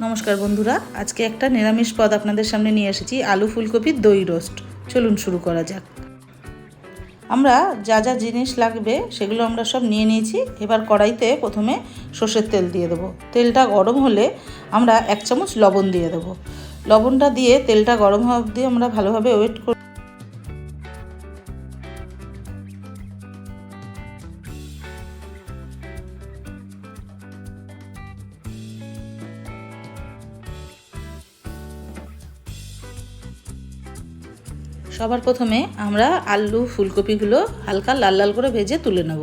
নমস্কার বন্ধুরা, আজকে একটা নিরামিষ পদ আপনাদের সামনে নিয়ে এসেছি, আলু ফুলকপির দই রোস্ট। চলুন শুরু করা যাক। আমরা যা যা জিনিস লাগবে, সেগুলো আমরা সব নিয়ে নিয়েছি। এবার কড়াইতে প্রথমে সর্ষের তেল দিয়ে দেবো। তেলটা গরম হলে আমরা এক চামচ লবণ দিয়ে দেবো। লবণটা দিয়ে তেলটা গরম হওয়া অবধি আমরা ভালোভাবে ওয়েট করে সবার প্রথমে আমরা আলু ফুলকপিগুলো হালকা লাল লাল করে ভেজে তুলে নেব।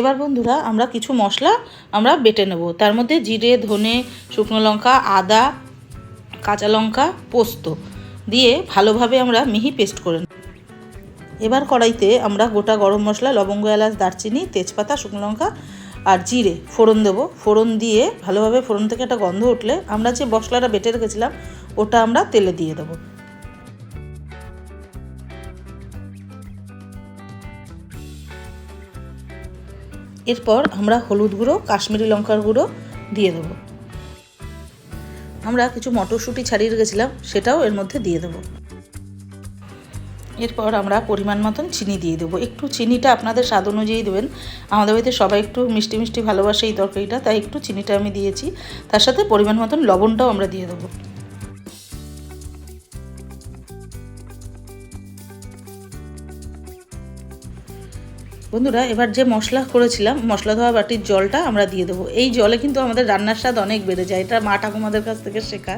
এবার বন্ধুরা, আমরা কিছু মশলা আমরা বেটে নেব। তার মধ্যে জিরে, ধনে, শুকনো লঙ্কা, আদা, কাঁচা লঙ্কা, পোস্ত দিয়ে ভালোভাবে আমরা মিহি পেস্ট করে নেব। এবার কড়াইতে আমরা গোটা গরম মশলা, লবঙ্গ, এলাচ, দারচিনি, তেজপাতা, শুকনো লঙ্কা আর জিরে ফোড়ন দেবো। ফোড়ন দিয়ে ভালোভাবে ফোড়ন থেকে একটা গন্ধ উঠলে আমরা যে মশলাটা বেটে রেখেছিলাম, ওটা আমরা তেলে দিয়ে দেবো। এরপর আমরা হলুদ গুঁড়ো, কাশ্মীরি লঙ্কার গুঁড়ো দিয়ে দেবো। আমরা কিছু মটরশুঁটি ছাড়িয়ে রেখেছিলাম, সেটাও এর মধ্যে দিয়ে দেবো। এরপর আমরা পরিমাণ মতন চিনি দিয়ে দেবো। একটু চিনিটা আপনাদের স্বাদ অনুযায়ী দেবেন। আমাদের বাড়িতে সবাই একটু মিষ্টি মিষ্টি ভালোবাসে এই তরকারিটা, তাই একটু চিনিটা আমি দিয়েছি। তার সাথে পরিমাণ মতন লবণটাও আমরা দিয়ে দেবো। বন্ধুরা, এবার যে মশলা করেছিলাম, মশলা ধোয়া বাটির জলটা আমরা দিয়ে দেবো। এই জলে কিন্তু আমাদের রান্নার স্বাদ অনেক বেড়ে যায়। এটা মা ঠাকুমাদের কাছ থেকে শেখা।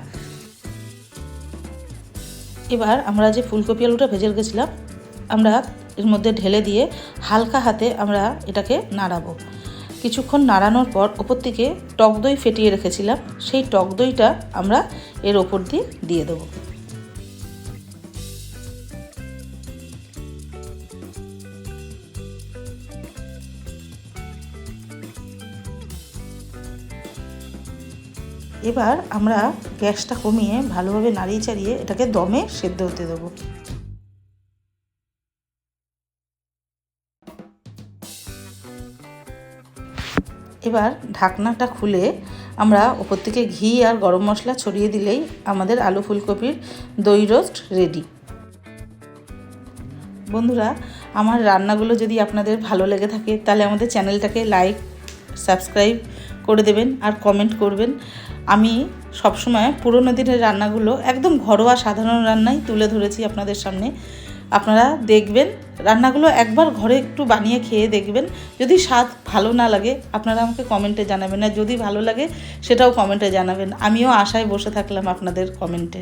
এবার আমরা যে ফুলকপি আলুটা ভেজে রেখেছিলাম, আমরা এর মধ্যে ঢেলে দিয়ে হালকা হাতে আমরা এটাকে নাড়াবো। কিছুক্ষণ নাড়ানোর পর ওপর থেকে টক দই ফেটিয়ে রেখেছিলাম। সেই টক দইটা আমরা এর ওপর দিয়ে দিয়ে দেবো। এবার আমরা গ্যাসটা কমিয়ে ভালোভাবে নাড়িয়ে চাড়িয়ে এটাকে দমে সেদ্ধ হতে দেবো। এবার ঢাকনাটা খুলে আমরা ওপর থেকে ঘি আর গরম মশলা ছড়িয়ে দিলেই আমাদের আলু ফুলকপির দই রোস্ট রেডি। বন্ধুরা, আমার রান্নাগুলো যদি আপনাদের ভালো লেগে থাকে, তাহলে আমাদের চ্যানেলটাকে লাইক, সাবস্ক্রাইব করে দেবেন আর কমেন্ট করবেন। আমি সবসময় পুরোনো দিনের রান্নাগুলো একদম ঘরোয়া সাধারণ রান্নাই তুলে ধরেছি আপনাদের সামনে। আপনারা দেখবেন, রান্নাগুলো একবার ঘরে একটু বানিয়ে খেয়ে দেখবেন। যদি স্বাদ ভালো না লাগে, আপনারা আমাকে কমেন্টে জানাবেন। আর যদি ভালো লাগে, সেটাও কমেন্টে জানাবেন। আমিও আশায় বসে থাকলাম আপনাদের কমেন্টে